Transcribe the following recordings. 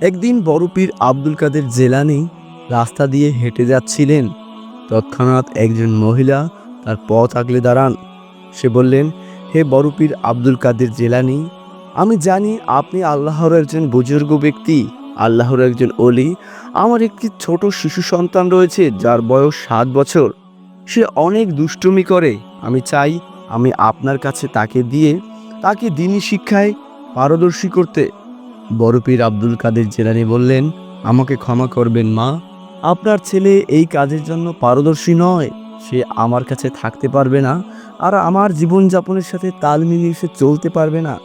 একদিন বড়পীর আব্দুল কাদের জেলানি রাস্তা দিয়ে হেঁটে যাচ্ছিলেন। তৎক্ষণাৎ একজন মহিলা তার পথ আগলে দাঁড়ান। সে বললেন, হে বড়পীর আব্দুল কাদের জেলানি, আমি জানি আপনি আল্লাহর একজন বুজুর্গ ব্যক্তি। আল্লাহর একজন অলি আমার একটি ছোট শিশু সন্তান রয়েছে, যার বয়স সাত বছর। সে অনেক দুষ্টুমি করে। আমি চাই আমি আপনার কাছে তাকে দিয়ে তাকে দিনী শিক্ষায় পারদর্শী করতে। বড়পীর আব্দুল কাদের জেলানি বললেন, আমাকে ক্ষমা করবেন, মা। আপনার ছেলে এই কাজের জন্য পারদর্শী নয়। সে আমার কাছে থাকতে পারবে না আর আমার জীবনযাপনের সাথে তাল মিলিয়ে সে চলতে পারবে না।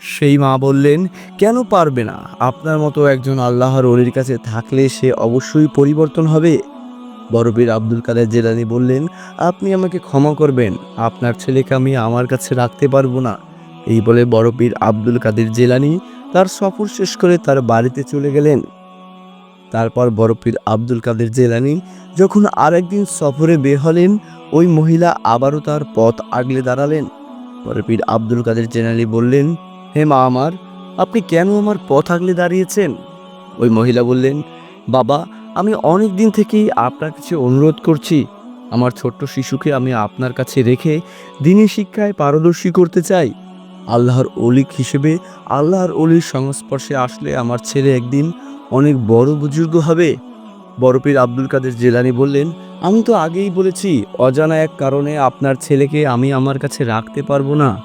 সেই মা বললেন, কেন পারবে না? আপনার মতো একজন আল্লাহর অলির কাছে থাকলে সে অবশ্যই পরিবর্তন হবে। বড়বীর আব্দুল কাদের জেলানি বললেন, আপনি আমাকে ক্ষমা করবেন। আপনার ছেলেকে আমি আমার কাছে রাখতে পারব না। এই বলে বড়পীর আব্দুল কাদের জেলানি তার সফর শেষ করে তার বাড়িতে চলে গেলেন। তারপর বড়পীর আব্দুল কাদের জেলানি যখন আরেকদিন সফরে বের হলেন, ওই মহিলা আবারও তার পথ আগলে দাঁড়ালেন। বড়পীর আব্দুল কাদের জেলানি বললেন, হে মা আমার, আপনি কেন আমার পথ আগলে দাঁড়িয়েছেন? ওই মহিলা বললেন, বাবা, আমি অনেক দিন থেকেই আপনার কাছে অনুরোধ করছি। আমার ছোট্ট শিশুকে আমি আপনার কাছে রেখে দিনী শিক্ষায় পারদর্শী করতে চাই। আল্লাহর অলিক হিসেবে আল্লাহর অলির সংস্পর্শে আসলে আমার ছেলে একদিন অনেক বড় বুজুর্গ হবে। বড়পীর আব্দুল কাদের জেলানি বললেন, আমি তো আগেই বলেছি, অজানা এক কারণে আপনার ছেলেকে আমি আমার কাছে রাখতে পারব না।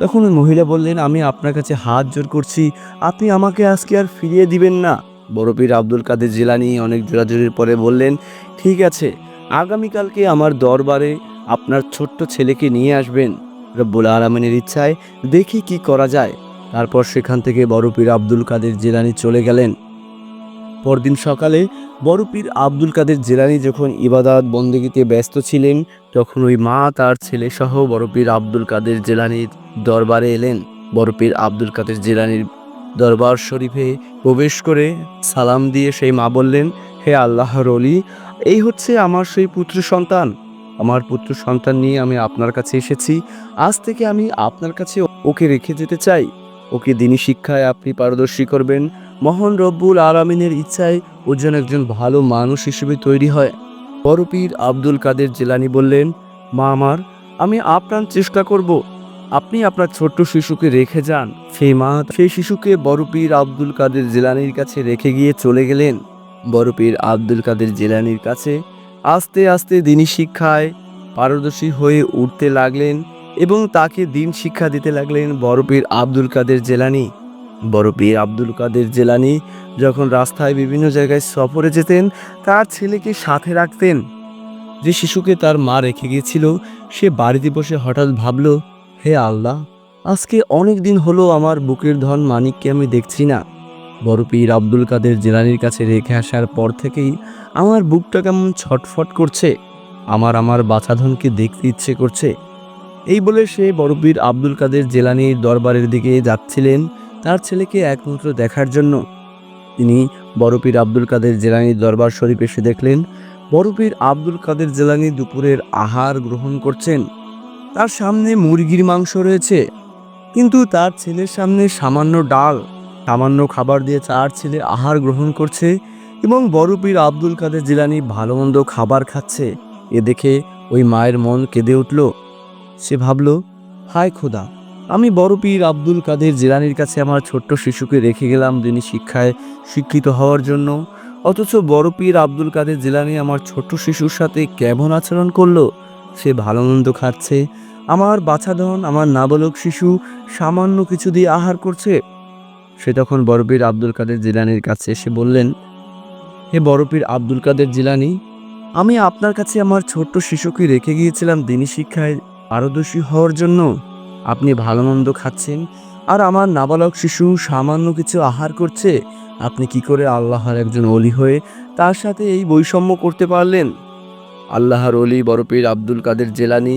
তখন ওই মহিলা বললেন, আমি আপনার কাছে হাত জোর করছি, আপনি আমাকে আজকে আর ফিরিয়ে দিবেন না। বড়পীর আব্দুল কাদের জেলানি অনেক জোরাজুরির পরে বললেন, ঠিক আছে, আগামীকালকে আমার দরবারে আপনার ছোট্ট ছেলেকে নিয়ে আসবেন। রব্বুল আলমিনের ইচ্ছায় দেখি কি করা যায়। তারপর সেখান থেকে বড়পীর আব্দুল কাদের জেলানি চলে গেলেন। পরদিন সকালে বড়পীর আব্দুল কাদের জেলানি যখন ইবাদত বন্দেগীতে ব্যস্ত ছিলেন, তখন ওই মা তার ছেলে সহ বড়পীর আব্দুল কাদের জেলানির দরবারে এলেন। বড়পীর আব্দুল কাদের জেলানির দরবার শরীফে প্রবেশ করে সালাম দিয়ে সেই মা বললেন, হে আল্লাহর অলি এই হচ্ছে আমার সেই পুত্র সন্তান। আমার পুত্র সন্তান নিয়ে আমি আপনার কাছে এসেছি। আজ থেকে আমি আপনার কাছে ওকে রেখে যেতে চাই। ওকে দিনী শিক্ষায় আপনি পারদর্শী করবেন। মহান রব্বুল আলমিনের ইচ্ছায় ও যেন একজন ভালো মানুষ হিসেবে তৈরি হয়। বড়পীর আব্দুল কাদের জেলানি বললেন, মা আমার, আমি আপ্রাণ চেষ্টা করব। আপনি আপনার ছোট্ট শিশুকে রেখে যান। সেই মা সেই শিশুকে বড়পীর আব্দুল কাদের জেলানির কাছে রেখে গিয়ে চলে গেলেন। বড়পীর আব্দুল কাদের জেলানির কাছে আস্তে আস্তে দিনী শিক্ষায় পারদর্শী হয়ে উঠতে লাগলেন এবং তাকে দিন শিক্ষা দিতে লাগলেন বড়পীর আব্দুল কাদের জেলানি। বড়পীর আব্দুল কাদের জেলানি যখন রাস্তায় বিভিন্ন জায়গায় সফরে যেতেন, তার ছেলেকে সাথে রাখতেন। যে শিশুকে তার মা রেখে গিয়েছিল, সে বাড়িতে বসে হঠাৎ ভাবল, হে আল্লাহ, আজকে অনেক দিন হলো আমার বুকের ধন মানিককে আমি দেখছি না। বড়পীর আব্দুল কাদের জেলানির কাছে রেখে আসার পর থেকেই আমার বুকটা কেমন ছটফট করছে। আমার আমার বাছাধনকে দেখতে ইচ্ছে করছে। এই বলে সে বড়পীর আব্দুল কাদের জেলানির দরবারের দিকে যাচ্ছিলেন তার ছেলেকে একমাত্র দেখার জন্য। তিনি বড়পীর আব্দুল কাদের জেলানির দরবার শরীফ এসে দেখলেন বড়পীর আব্দুল কাদের জেলানি দুপুরের আহার গ্রহণ করছেন। তার সামনে মুরগির মাংস রয়েছে, কিন্তু তার ছেলের সামনে সামান্য ডাল। সামান্য খাবার দিয়ে চার ছেলে আহার গ্রহণ করছে এবং বড়পীর আব্দুল কাদের জেলানি ভালো মন্দ খাবার খাচ্ছে। এ দেখে ওই মায়ের মন কেঁদে উঠল। সে ভাবল, হায় খোদা, আমি বড় পীর আব্দুল কাদের জেলানির কাছে আমার ছোট্ট শিশুকে রেখে গেলাম যিনি শিক্ষায় শিক্ষিত হওয়ার জন্য। অথচ বড় পীর আব্দুল কাদের জেলানি আমার ছোট্ট শিশুর সাথে কেমন আচরণ করল? সে ভালো মন্দ খাচ্ছে। আমার বাছাধন, আমার নাবালক শিশু সামান্য কিছু দিয়ে আহার করছে। সে তখন বড়পীর আব্দুল কাদের জিলানির কাছে এসে বললেন, হে বড়পীর আব্দুল কাদের জিলানি, আমি আপনার কাছে আমার ছোট্ট শিশুকে রেখে গিয়েছিলাম দিনী শিক্ষায় পারদর্শী হওয়ার জন্য। আপনি ভালো মন্দ খাচ্ছেন আর আমার নাবালক শিশু সামান্য কিছু আহার করছে। আপনি কি করে আল্লাহর একজন অলি হয়ে তার সাথে এই বৈষম্য করতে পারলেন? আল্লাহর অলি বরপীর আব্দুল কাদের জেলানি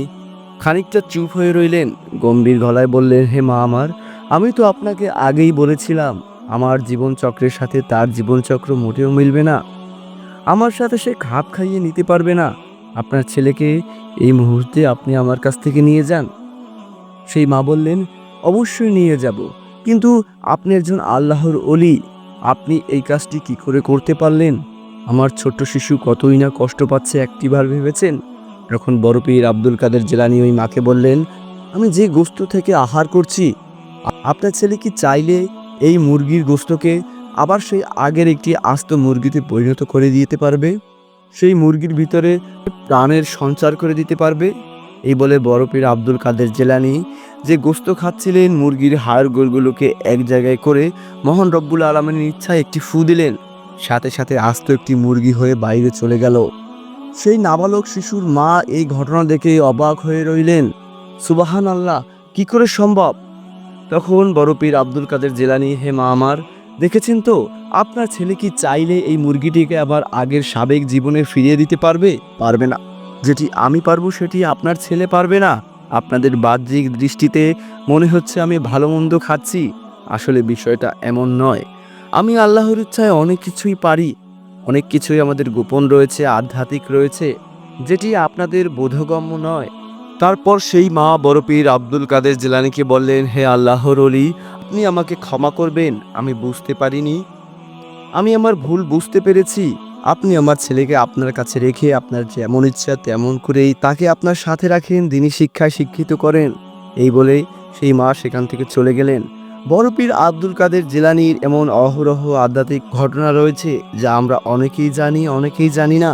খানিকটা চুপ হয়ে রইলেন, গম্ভীর গলায় বললেন, হে মা আমার আমি তো আপনাকে আগেই বলেছিলাম, আমার জীবনচক্রের সাথে তার জীবনচক্র মোটেও মিলবে না। আমার সাথে সে খাপ খাইয়ে নিতে পারবে না। আপনার ছেলেকে এই মুহূর্তে আপনি আমার কাছ থেকে নিয়ে যান। সেই মা বললেন, অবশ্যই নিয়ে যাব। কিন্তু আপনি একজন আল্লাহর অলি আপনি এই কাজটি কি করে করতে পারলেন? আমার ছোট্ট শিশু কতই না কষ্ট পাচ্ছে একটিবার ভেবেছেন? তখন বড় পীর আব্দুল কাদের জেলানি ওই মাকে বললেন, আমি যে গোস্ত থেকে আহার করছি আপনার ছেলে কি চাইলে এই মুরগির গোস্তকে আবার সেই আগের একটি আস্ত মুরগিতে পরিণত করে দিতে পারবে? সেই মুরগির ভিতরে প্রাণের সঞ্চার করে দিতে পারবে? এই বলে বড় পীর আব্দুল কাদের জেলানি যে গোস্ত খাচ্ছিলেন, মুরগির হাড় গোলগুলোকে এক জায়গায় করে মহান রব্বুল আলমের ইচ্ছায় একটি ফু দিলেন। সাথে সাথে আস্ত একটি মুরগি হয়ে বাইরে চলে গেল। সেই নাবালক শিশুর মা এই ঘটনা দেখে অবাক হয়ে রইলেন। সুবাহান আল্লাহ কি করে সম্ভব? তখন বড় পীর আব্দুল কাদের জেলানি, হে মা আমার, দেখেছেন তো, আপনার ছেলে কি চাইলে এই মুরগিটিকে আবার আগের সাবেক জীবনে ফিরিয়ে দিতে পারবে? পারবে না। যেটি আমি পারব, সেটি আপনার ছেলে পারবে না। আপনাদের বাহ্যিক দৃষ্টিতে মনে হচ্ছে আমি ভালো মন্দ খাচ্ছি। আসলে বিষয়টা এমন নয়। আমি আল্লাহর ইচ্ছায় অনেক কিছুই পারি। অনেক কিছুই আমাদের গোপন রয়েছে, আধ্যাত্মিক রয়েছে, যেটি আপনাদের বোধগম্য নয়। তারপর সেই মা বড় পীর আব্দুল কাদের জেলানিকে বললেন, হে আল্লাহর অলি আপনি আমাকে ক্ষমা করবেন, আমি বুঝতে পারিনি। আমি আমার ভুল বুঝতে পেরেছি। আপনি আমার ছেলেকে আপনার কাছে রেখে আপনার যেমন ইচ্ছা তেমন করেই তাকে আপনার সাথে রাখেন তিনি শিক্ষায় শিক্ষিত করেন। এই বলে সেই মা সেখান থেকে চলে গেলেন। বড় পীর আব্দুল কাদের জেলানির এমন অহরহ আধ্যাত্মিক ঘটনা রয়েছে, যা আমরা অনেকেই জানি অনেকেই জানি না।